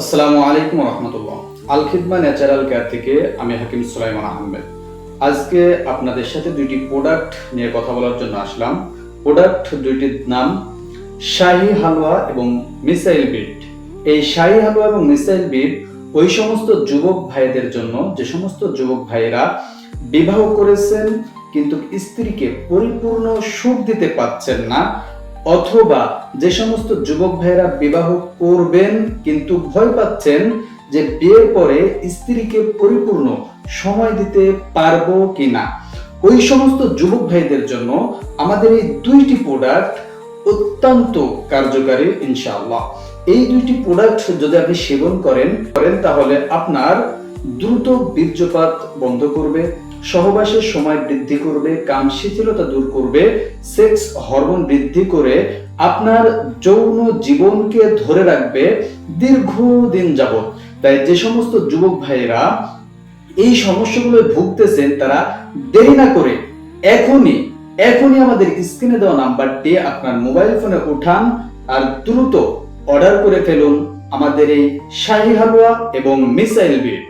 আসসালামু আলাইকুম রহমতুল্লাহ। আল Khidma natural care থেকে আমি হাকিম সুলাইমান আহমেদ। আজকে আপনাদের সাথে দুইটি প্রোডাক্ট নিয়ে কথা বলার জন্য আসলাম। প্রোডাক্ট দুইটির নাম শাহি হালুয়া এবং মিসাইল বিট। এই শাহি হালুয়া এবং মিসাইল বিট ওই সমস্ত যুবক ভাইদের জন্য, যে সমস্ত যুবক ভাইয়েরা বিবাহ করেছেন, কিন্তু স্ত্রীকে পরিপূর্ণ সুখ দিতে পাচ্ছেন না অথবা যে সমস্ত যুবক ভাইয়েরা বিবাহ করবেন কিন্তু ভয় পাচ্ছেন যে বিয়ের পরে স্ত্রীকে পরিপূর্ণ সময় দিতে পারব কিনা। ওই সমস্ত যুবক ভাইদের জন্য আমাদের এই দুইটি প্রোডাক্ট অত্যন্ত কার্যকারী ইনশাআল্লাহ। এই দুইটি প্রোডাক্ট যদি আপনি সেবন করেন করেন তাহলে আপনার দ্রুত বীর্যপাত বন্ধ করবে সহবাসের সময় বৃদ্ধি করবে, কাম শিথিলতা দূর করবে সেক্স হরমোন বৃদ্ধি করে আপনার যৌন জীবনকে ধরে রাখবে দীর্ঘদিন যাবত তাই যে সমস্ত যুবক ভাইয়েরা এই সমস্যাগুলো ভুগতেছেন, তারা দেরি না করে এখনই এখনই আমাদের স্ক্রিনে দেওয়া নাম্বারটি আপনার মোবাইল ফোনে উঠান আর দ্রুত অর্ডার করে ফেলুন আমাদের এই শাহী হালুয়া এবং মিসাইল বিট।